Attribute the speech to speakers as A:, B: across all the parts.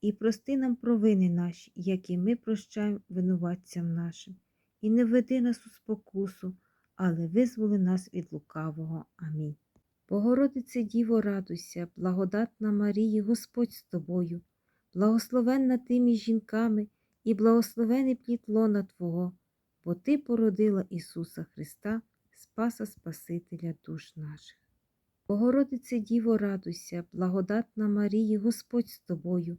A: і прости нам провини наші, які ми прощаємо винуватцям нашим. І не веди нас у спокусу, але визволи нас від лукавого. Амінь. Богородице Діво, радуйся, благодатна Марії, Господь з тобою, благословенна ти між жінками, і благословений плід лона Твого, бо Ти породила Ісуса Христа, Спаса Спасителя душ наших. Богородице Діво, радуйся, благодатна Марії, Господь з тобою,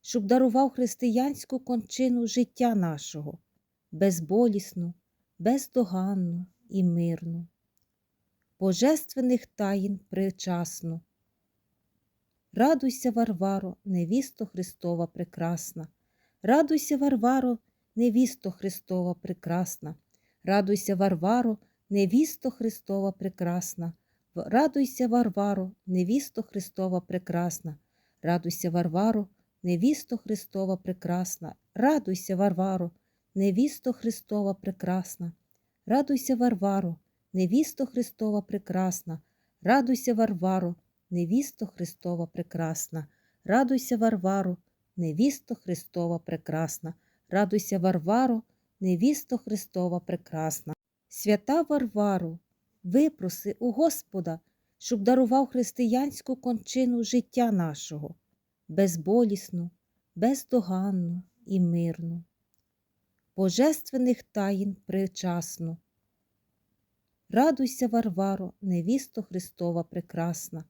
A: щоб дарував християнську кончину життя нашого, безболісну, бездоганну і мирну, божественних таїн причасну. Радуйся, Варваро, невісто Христова прекрасна, радуйся, Варваро, невісто Христова прекрасна, радуйся, Варваро, невісто Христова прекрасна, радуйся, Варваро, невісто Христова прекрасна, радуйся, Варваро, невісто Христова прекрасна, радуйся, Варваро, невісто Христова прекрасна, радуйся, Варваро, невісто Христова прекрасна, радуйся, Варваро, невісто Христова прекрасна, радуйся, Варваро, невісто Христова прекрасна, радуйся, Варваро, невісто Христова прекрасна. Свята Варвару, випроси у Господа, щоб дарував християнську кончину життя нашого, безболісну, бездоганну і мирну, божественних таїн причасну. Радуйся, Варваро, невісто Христова прекрасна,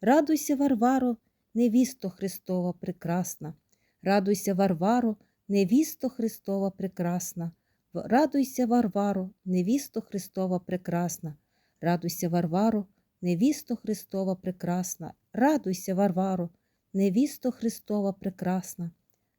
A: радуйся, Варваро, невісто Христова прекрасна, радуйся, Варваро, невісто Христова прекрасна. Радуйся, Варваро, невісто Христова прекрасна, радуйся, Варваро, невісто Христова прекрасна, радуйся, Варваро, невісто Христова прекрасна,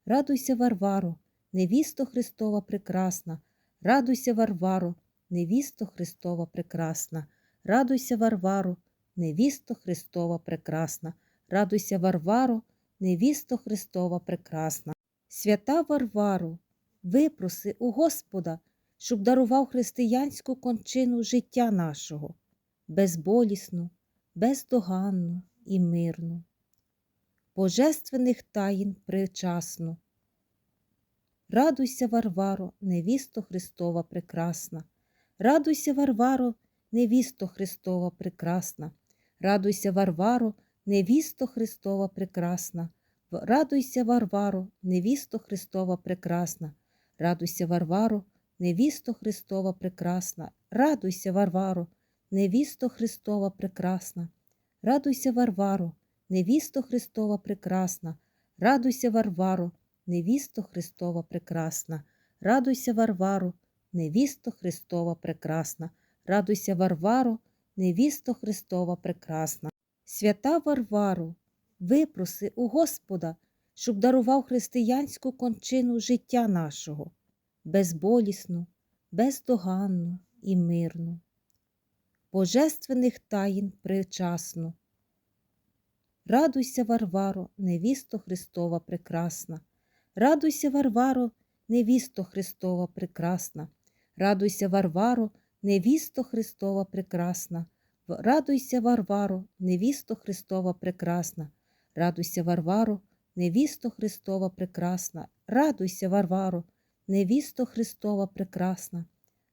A: радуйся, Варваро, невісто Христова прекрасна, радуйся, Варваро, невісто Христова прекрасна, радуйся, Варваро, невісто Христова прекрасна, радуйся, Варваро, невісто Христова прекрасна. Свята Варвару, випроси у Господа, щоб дарував християнську кончину життя нашого, безболісну, бездоганну і мирну, божественних таїн причасну. Радуйся, Варваро, невісто Христова прекрасна, радуйся, Варваро, невісто Христова прекрасна, радуйся, Варваро, невісто Христова прекрасна, радуйся, Варваро, невісто Христова прекрасна. Радуйся, Варваро, невісто Христова прекрасна, радуйся, Варваро, невісто Христова прекрасна, радуйся, Варваро, невісто Христова прекрасна, радуйся, Варваро, невісто Христова прекрасна, радуйся, Варваро, невісто Христова прекрасна, радуйся, Варваро, невісто Христова прекрасна. Свята Варвару, випроси у Господа щоб дарував християнську кончину життя нашого, безболісну, бездоганну і мирну, божественних таїн причасну. Радуйся, Варваро, невісто Христова прекрасна, радуйся, Варваро, невісто Христова прекрасна, радуйся, Варваро, невісто Христова прекрасна, радуйся, Варваро, невісто Христова прекрасна, радуйся, Варваро, невісто Христова прекрасна, радуйся, Варваро, невісто Христова прекрасна,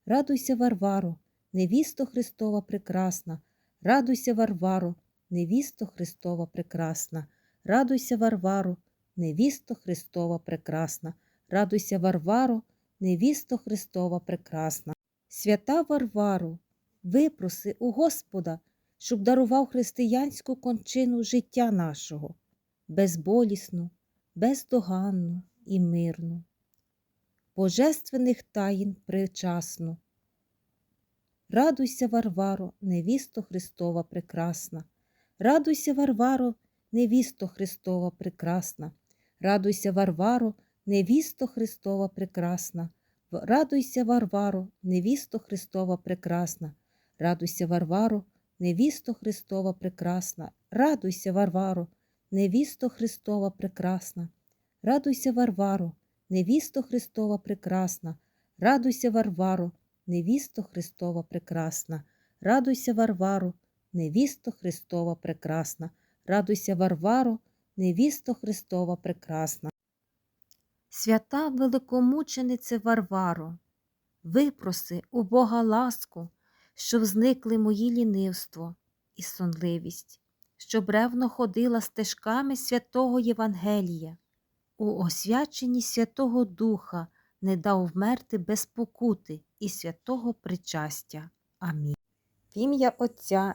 A: радуйся, Варваро, невісто Христова прекрасна, радуйся, Варваро, невісто Христова прекрасна, радуйся, Варваро, невісто Христова прекрасна. Радуйся, Варваро, невісто Христова прекрасна. Свята Варвару, випроси у Господа, щоб дарував християнську кончину життя нашого, безболісну, бездоганну і мирну, божественних таїн причасну. Радуйся, Варваро, невісто Христова прекрасна. Радуйся, Варваро, невісто Христова прекрасна. Радуйся, Варваро, невісто Христова прекрасна. Радуйся, Варваро, невісто Христова прекрасна. Радуйся, Варваро, невісто Христова прекрасна. Радуйся, Варваро, невісто Христова прекрасна. Радуйся, Варваро, невісто Христова прекрасна. Радуйся, Варваро, невісто Христова прекрасна. Радуйся, Варваро, невісто Христова прекрасна. Радуйся, Варваро, невісто Христова прекрасна. Свята великомученице Варваро, випроси у Бога ласку, щоб зникли мої лінивство і сонливість, щоб ревно ходила стежками святого Євангелія, у освяченні Святого Духа не дав вмерти без покути і святого причастя. Амінь. В ім'я Отця